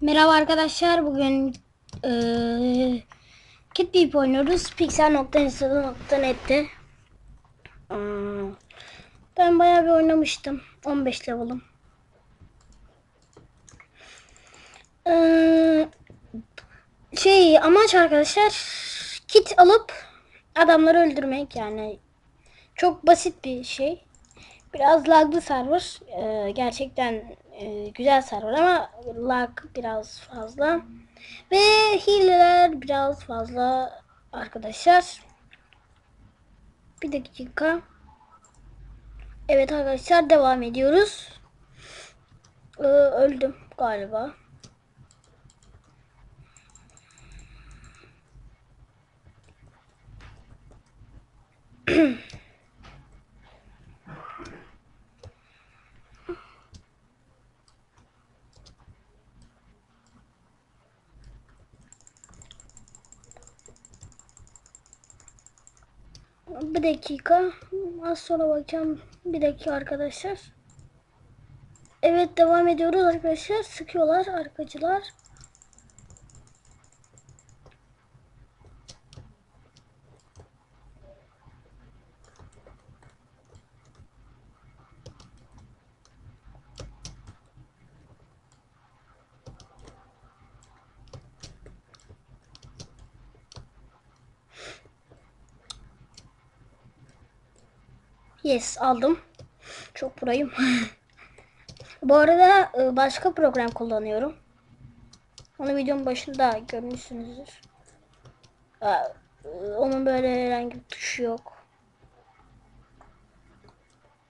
Merhaba arkadaşlar. Bugün eee Kit Beep oynuyoruz. Pixel.insta'da.net'te. Hmm, Ben bayağı bir oynamıştım. 15 level'ım. Eee, şey amaç arkadaşlar kit alıp adamları öldürmek yani çok basit bir şey. Biraz laglı server. Ee, gerçekten e, güzel server ama lag biraz fazla. Ve hileler biraz fazla arkadaşlar. Bir dakika. Evet arkadaşlar devam ediyoruz. Ee, öldüm galiba. Bir dakika. Az sonra bakacağım. Bir dakika arkadaşlar. Evet devam ediyoruz arkadaşlar. Sıkıyorlar arkacılar. Yes aldım. Çok burayım. Bu arada e, başka program kullanıyorum. Onu videonun başında görmüşsünüzdür. E, Onun böyle herhangi bir tuşu yok.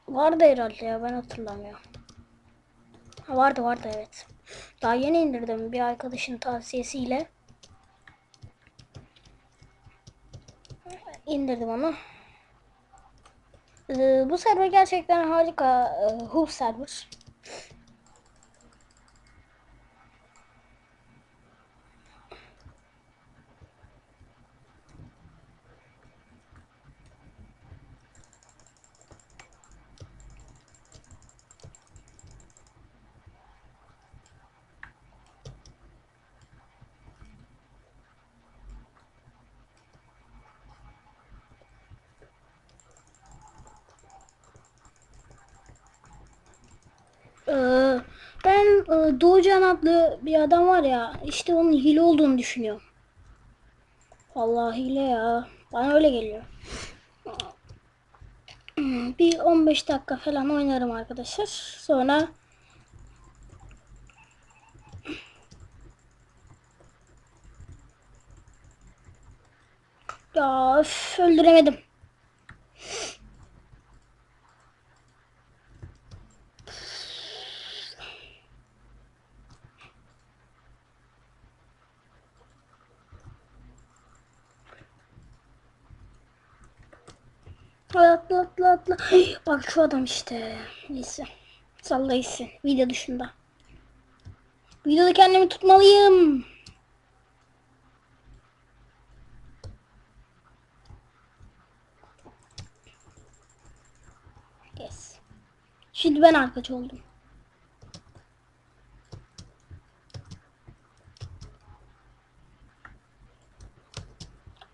Vardı herhalde ya ben hatırlamıyorum. Ha, vardı vardı evet. Daha yeni indirdim bir arkadaşın tavsiyesiyle. İndirdim onu. Ee, bu server gerçekten harika. Ee, Hub server. Ee, ben e, Doğucan adlı bir adam var ya işte onun hile olduğunu düşünüyorum. Vallahi hile ya. Bana öyle geliyor. Bir 15 dakika falan oynarım arkadaşlar. Sonra ya öf, öldüremedim. Atla atla atla. Ay, Bak şu adam işte. Neyse. Salla gitsin. Video dışında. Videoda kendimi tutmalıyım. Yes. Şimdi ben arkacı oldum.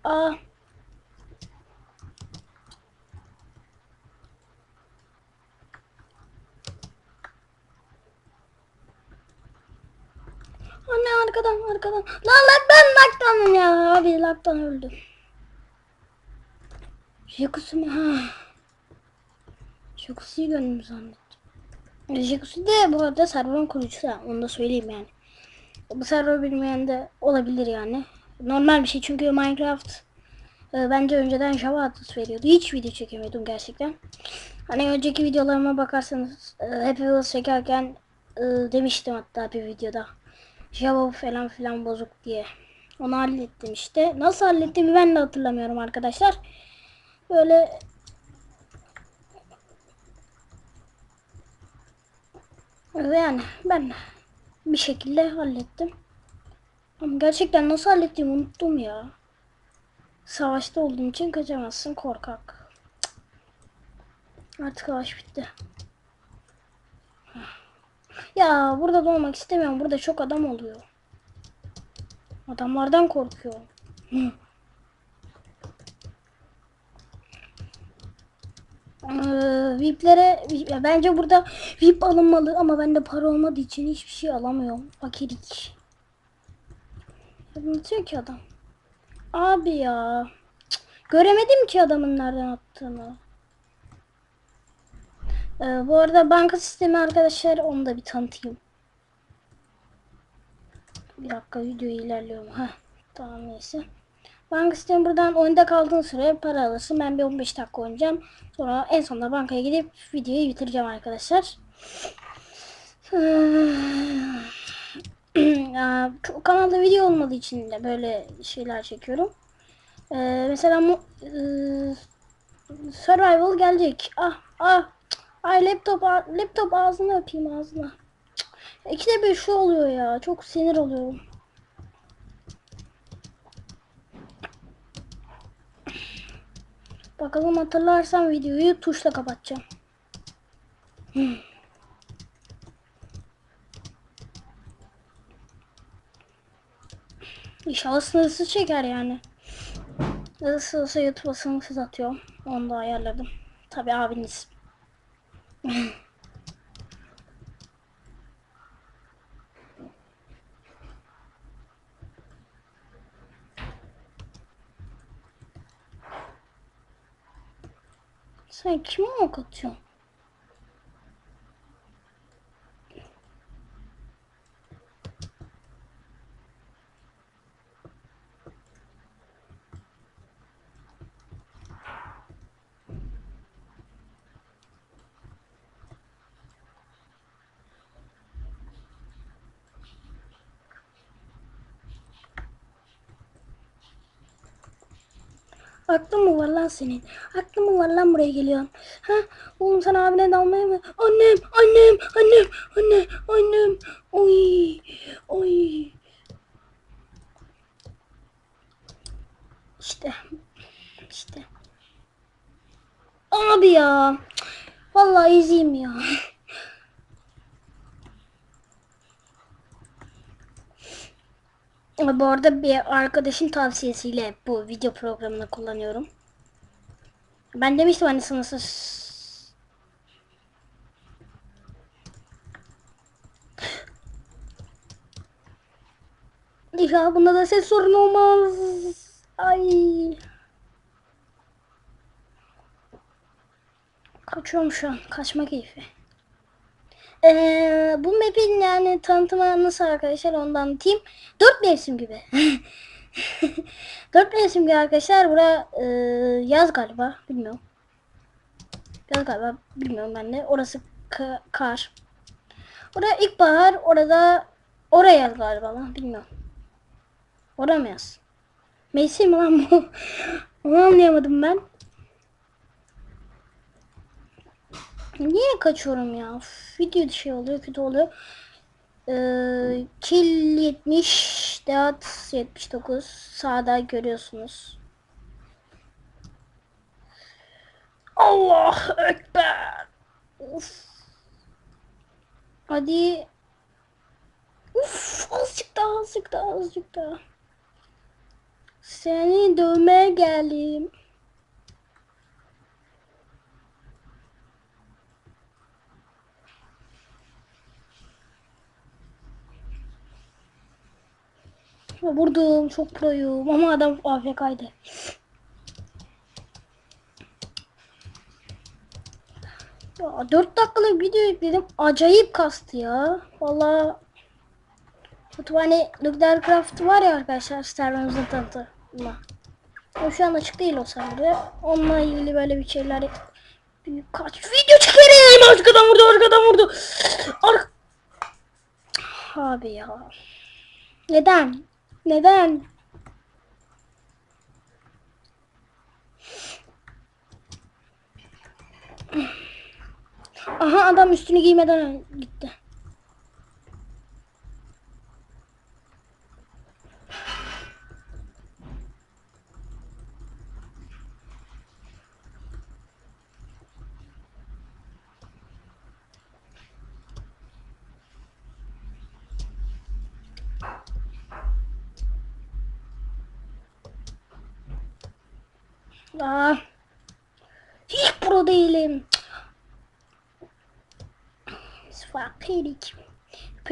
Aa. Anne arkadan arkadan. Lan laktan laktan ya abi laktan öldü. Jacuzzi mi? Ha. Jacuzzi'yi gönlüm zannettim. Jacuzzi de bu arada serverın kurucusu. Onu da söyleyeyim yani. Bu server bilmeyen de olabilir yani. Normal bir şey çünkü Minecraft e, bence önceden Java adresi veriyordu. Hiç video çekemiyordum gerçekten. Hani önceki videolarıma bakarsanız e, Happy Wheels çekerken e, demiştim hatta bir videoda. Java falan filan bozuk diye. Onu hallettim işte. Nasıl hallettiğimi ben de hatırlamıyorum arkadaşlar. Böyle yani ben bir şekilde hallettim. Ama gerçekten nasıl hallettiğimi unuttum ya. Savaşta olduğum için kaçamazsın korkak. Artık savaş bitti. Ya burada doğmak istemiyorum. Burada çok adam oluyor. Adamlardan korkuyorum. Hı. Ee, VIP'lere bence burada VIP alınmalı ama bende para olmadığı için hiçbir şey alamıyorum. Fakirlik. Anlatıyor ki adam. Abi ya. Cık, Göremedim ki adamın nereden attığını. Ee, bu arada banka sistemi arkadaşlar onu da bir tanıtayım. Bir dakika video ilerliyorum. Ha tamam neyse. Banka sistemi buradan oyunda kaldığın süre para alırsın. Ben bir 15 dakika oynayacağım. Sonra en sonunda bankaya gidip videoyu bitireceğim arkadaşlar. Ya, çok- kanalda video olmadığı için de böyle şeyler çekiyorum. Ee, mesela mu, e, survival gelecek. Ah ah. Ay laptop laptop ağzına öpeyim ağzına. Cık, İkide bir şu oluyor ya. Çok sinir oluyorum. Bakalım hatırlarsam videoyu tuşla kapatacağım. Hmm. İnşallah sınırsız çeker yani. Nasıl olsa YouTube'a sınırsız atıyorum. Onu da ayarladım. Tabi abiniz. Sen kime ok atıyorsun? Aklın mı var lan senin? Aklın mı var lan buraya geliyorsun? Ha? Oğlum sen abine dalmaya mı? Annem, annem, annem, anne, annem. Oy, oy. İşte, işte. Abi ya. Vallahi izleyeyim ya. Ama Bu arada bir arkadaşın tavsiyesiyle bu video programını kullanıyorum. Ben demiştim hani sınırsız İnşallah bunda da ses sorun olmaz. Ay. Kaçıyorum şu an. Kaçma keyfi. Ee, bu map'in yani tanıtımı nasıl arkadaşlar ondan anlatayım. Dört mevsim gibi. Dört mevsim gibi arkadaşlar. Bura e, yaz galiba. Bilmiyorum. Yaz galiba. Bilmiyorum ben de. Orası ka- kar. Orada ilkbahar. Orada oraya yaz galiba lan. Bilmiyorum. Orada mı yaz? Mevsim lan bu? Onu anlayamadım ben. Niye kaçıyorum ya? Video şey oluyor, kötü oluyor. Ee, kill 70, Deat 79. Sağda görüyorsunuz. Allah Ekber. Uf. Hadi. Uf, azıcık daha, azıcık daha, azıcık daha. Seni dövmeye geldim. Vurdum çok proyum ama adam AFK'ydı. Ya 4 dakikalık video yükledim. Acayip kastı ya. Valla Kütüphane Nükleer Craft var ya arkadaşlar serverimizin tanıtımı. O şu an açık değil o server. Onunla ilgili böyle bir şeyler kaç video çekerim. Arkadan vurdu arkadan vurdu. Ar Abi ya. Neden? Neden? Aha adam üstünü giymeden gitti. Aa. Hiç pro değilim. Biz fakirlik.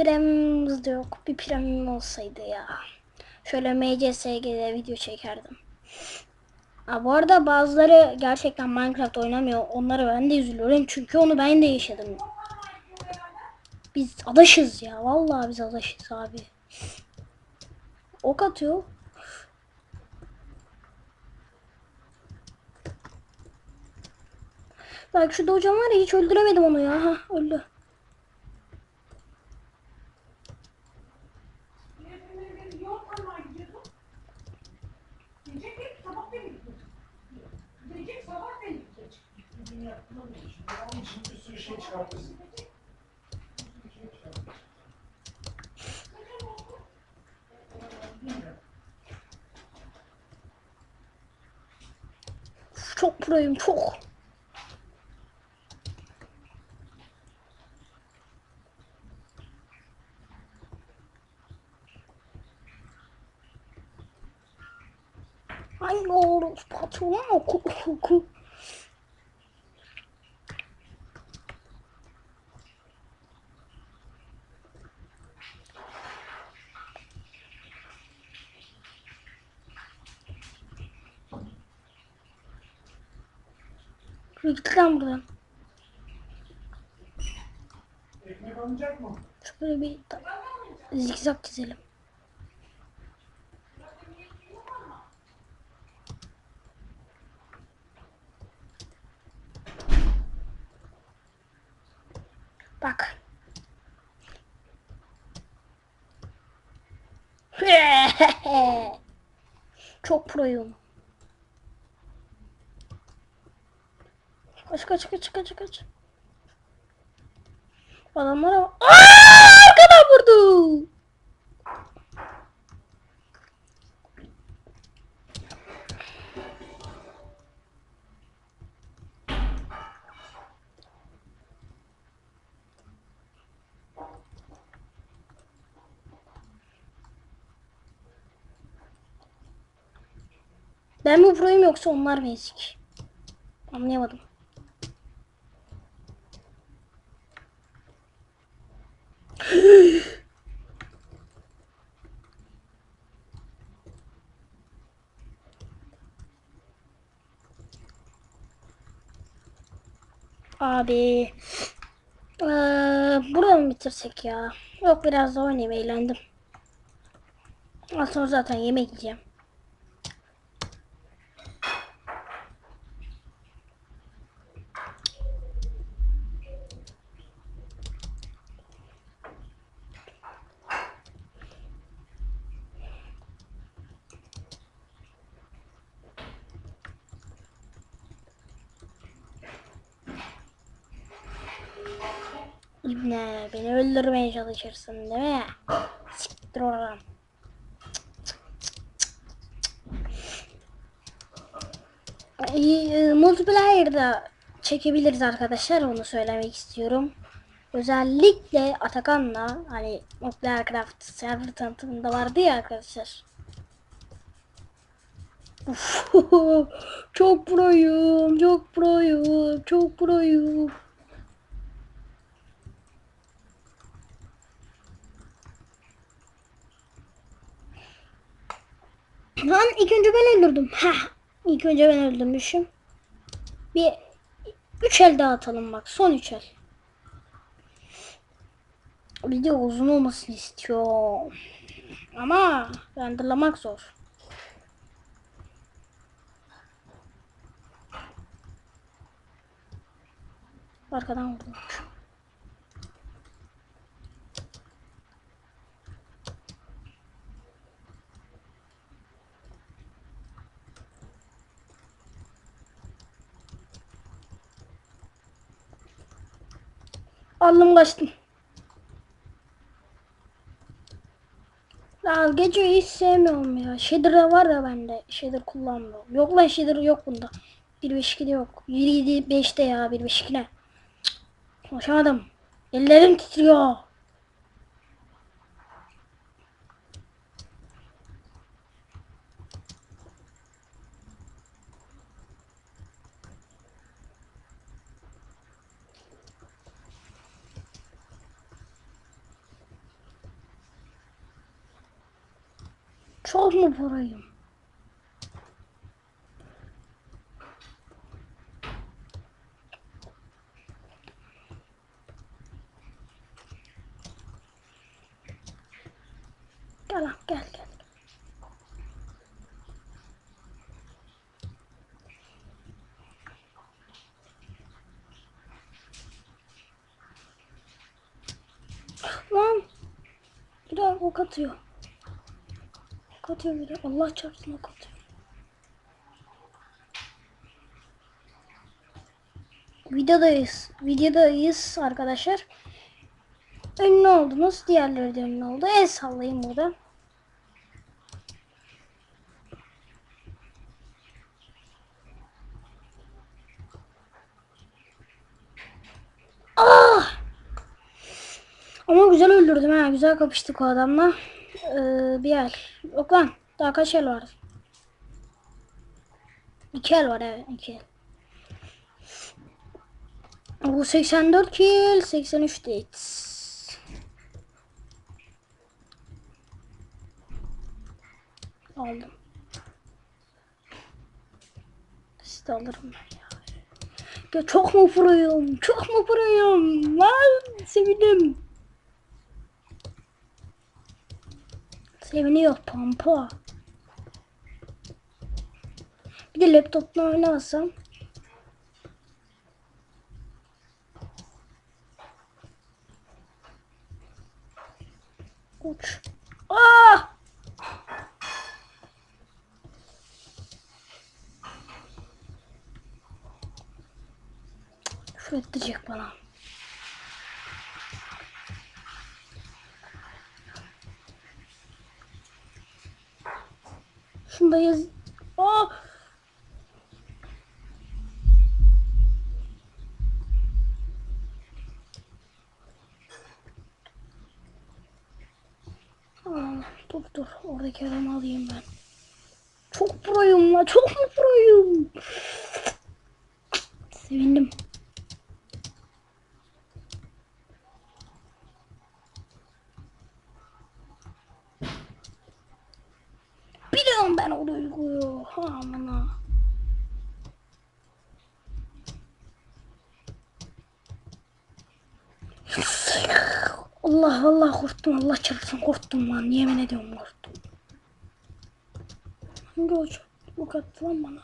Premiumumuz da yok. Bir premium olsaydı ya. Şöyle MCSG'de video çekerdim. Ha, bu arada bazıları gerçekten Minecraft oynamıyor. Onlara ben de üzülüyorum. Çünkü onu ben de yaşadım. Biz adaşız ya. Vallahi biz adaşız abi. Ok atıyor. Bak şu hocam var ya hiç öldüremedim onu ya. Ha, öldü. Onun için bir sürü şey çıkartırsın. Çok proyum çok. Hangi oğlum patronu oku oku. Git lan buradan. Ekmek alınacak mı? Şöyle bir zikzak çizelim. Bak. Çok proyum. Kaç kaç kaç kaç kaç. Adamlara Aa, arkadan vurdu. Ben mi proyum yoksa onlar mı ezik? Anlayamadım. Abi. Ee, burada mı bitirsek ya? Yok biraz daha oynayayım eğlendim. Az sonra zaten yemek yiyeceğim. Öldürmeye çalışırsın değil mi? Siktir oradan. Ee, Multiplayer'da çekebiliriz arkadaşlar onu söylemek istiyorum. Özellikle Atakan'la hani Multiplayercraft server tanıtımında vardı ya arkadaşlar. Uf, çok proyum, çok proyum, çok proyum. Lan ilk önce ben öldürdüm. Heh. İlk önce ben öldürmüşüm. Bir üç el daha atalım bak. Son üç el. Video uzun olmasını istiyor. Ama renderlamak zor. Arkadan vurdum. Aldım kaçtım. Ya gece hiç sevmiyorum ya. Shader de var da bende. Shader kullanmıyorum. Yok lan shader yok bunda. 1.5'de yok. 1.5'te ya 1.5 ne? Cık, Konuşamadım. Ellerim titriyor. Çok mu parayım? Gel gel gel. Lan. Bir daha ok atıyor. Ok atıyor bir de. Allah çarpsın ok atıyor. Videodayız. Videodayız arkadaşlar. Ünlü oldunuz. Diğerleri de ünlü oldu. El sallayayım burada. Ah! Ama güzel öldürdüm ha. Güzel kapıştık o adamla. Ee, bir el. Yok lan. Daha kaç el var? İki el var evet. iki el. Bu 84 kill. 83 de Aldım. Sizi alırım ben. Ya çok mu proyum? Çok mu proyum? Lan sevindim. Seviniyor pampa. Bir de laptopla oynasam. Uç. Ah! Şu ettirecek bana. Şunda yaz... Aa! Aa, dur dur oradaki adamı alayım ben. Çok proyum la çok mu proyum? Sevindim. Ben o duyguyu. Amına. Allah Allah korktum Allah çarpsın korktum lan yemin ediyorum korktum. Hangi o çabuk attı lan bana?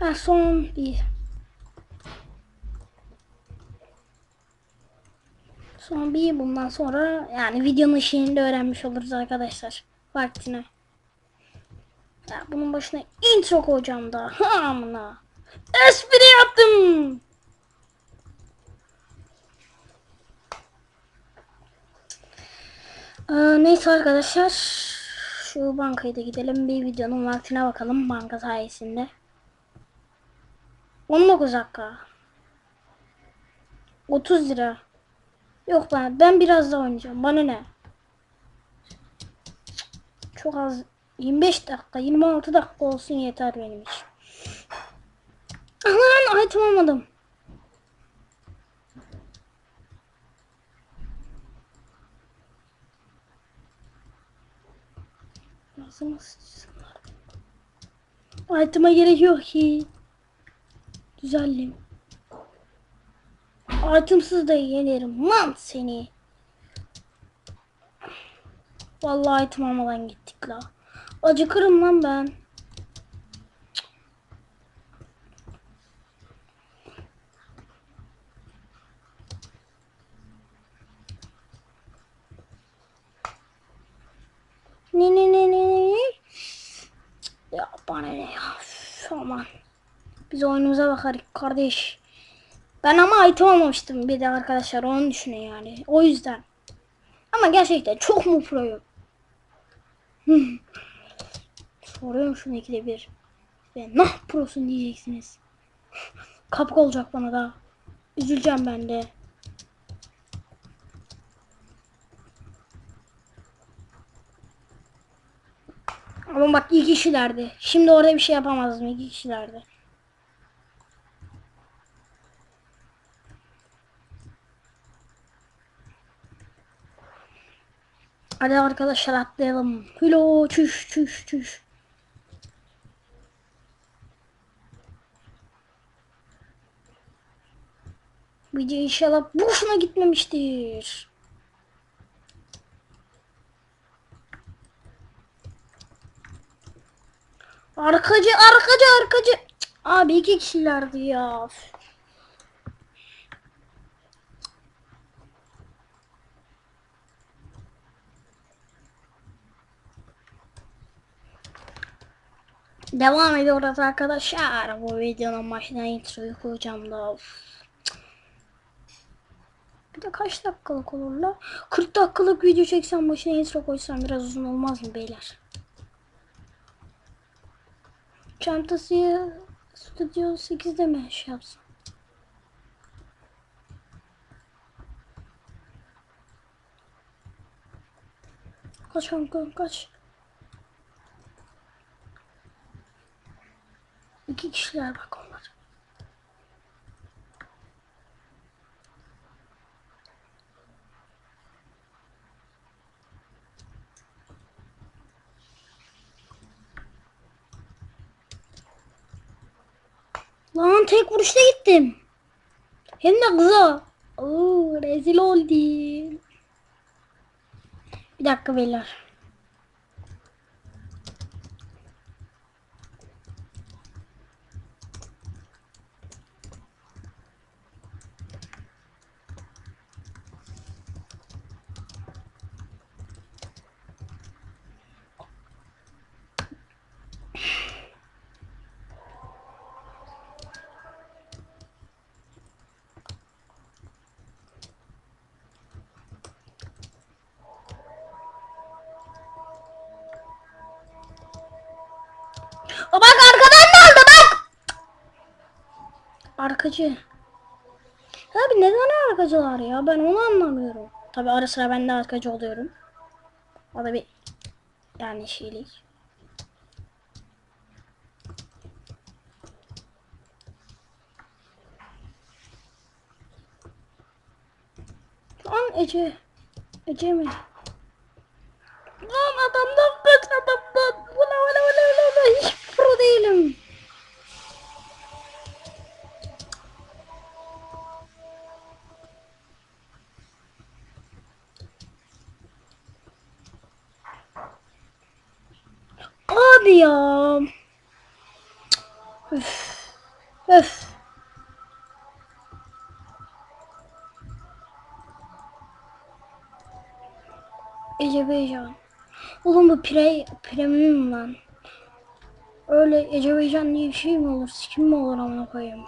Ha son bir. Son bir bundan sonra yani videonun şeyini de öğrenmiş oluruz arkadaşlar. Vaktine. Ya bunun başına intro koyacağım da. Ha amına. Espri yaptım. Ee, neyse arkadaşlar. Şu bankaya da gidelim. Bir videonun vaktine bakalım banka sayesinde. 19 dakika. 30 lira. Yok ben ben biraz daha oynayacağım. Bana ne? Çok az 25 dakika, 26 dakika olsun yeter benim için. Lan item almadım. Nasıl nasıl Item'a gerek yok ki. Güzellim. Itemsız da yenerim lan seni. Vallahi item almadan gittik la. Acıkırım lan ben. Ne ne ne ne ne? Ya bana ne ya? Aman. Biz oyunumuza bakarız kardeş. Ben ama item almamıştım bir de arkadaşlar onu düşünün yani. O yüzden. Ama gerçekten çok mu proyum? Soruyorum şunu ikide bir. Ve nah prosun diyeceksiniz. Kapık olacak bana da. Üzüleceğim ben de. Ama bak iki kişilerdi. Şimdi orada bir şey yapamazdım iki kişilerdi. Hadi arkadaşlar atlayalım. Hülo çüş çüş çüş. Video inşallah boşuna gitmemiştir. Arkacı arkacı arkacı. Abi iki kişilerdi ya. Devam ediyoruz arkadaşlar. Bu videonun başına introyu koyacağım da. Bir de kaç dakikalık olur la? 40 dakikalık video çeksem başına intro koysam biraz uzun olmaz mı beyler? Çantası Studio 8'de mi şey yapsam? Kaç kanka kaç. İki kişiler bak onlar. Lan tek vuruşta gittim. Hem de kıza. Oo, rezil oldum. Bir dakika beyler. O bak arkadan ne oldu bak. Arkacı. Abi neden arkacılar ya? Ben onu anlamıyorum. Tabi ara sıra ben de arkacı oluyorum. O da bir yani şeylik. Lan Ece. Ece mi? Ece Beycan. Oğlum bu pre, premium lan. Öyle Ece Beycan diye bir şey mi olur? Sikim mi olur amına koyayım?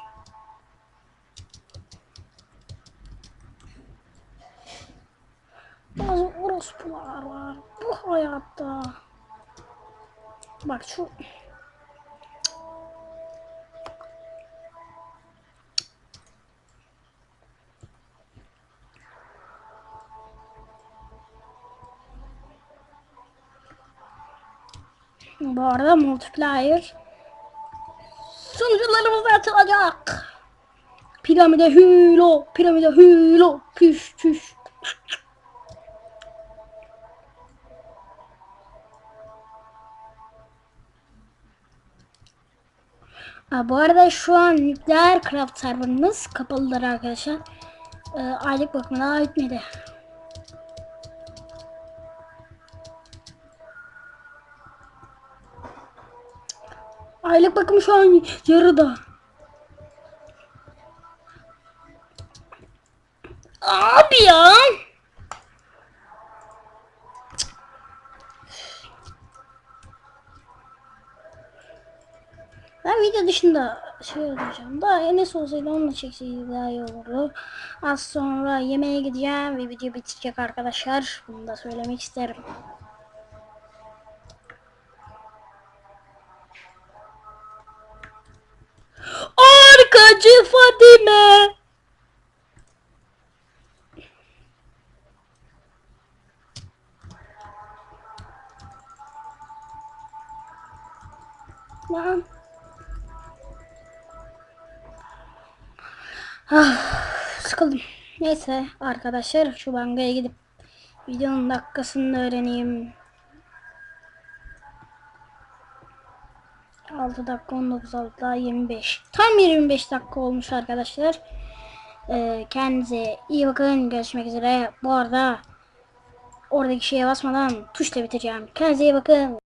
Bazı orospular var bu hayatta. Bak şu Bu arada multiplayer sunucularımız açılacak. Piramide hülo, piramide hülo, püş püş. Ha, bu arada şu an nükleer craft serverımız kapalıdır arkadaşlar. Ee, aylık bakımına daha bitmedi. Aylık bakım şu an yarıda. Abi ya. Ben video dışında şey olacağım. Daha Enes olsaydı onunla çekseydi daha iyi olurdu. Az sonra yemeğe gideceğim ve video bitecek arkadaşlar. Bunu da söylemek isterim. Arkacı Fadime. Lan. Ah, sıkıldım. Neyse arkadaşlar şu bankaya gidip Videonun dakikasını da öğreneyim. 6 dakika 19 6 daha 25. Tam 25 dakika olmuş arkadaşlar. Ee, kendinize iyi bakın. Görüşmek üzere. Bu arada oradaki şeye basmadan tuşla bitireceğim. Kendinize iyi bakın.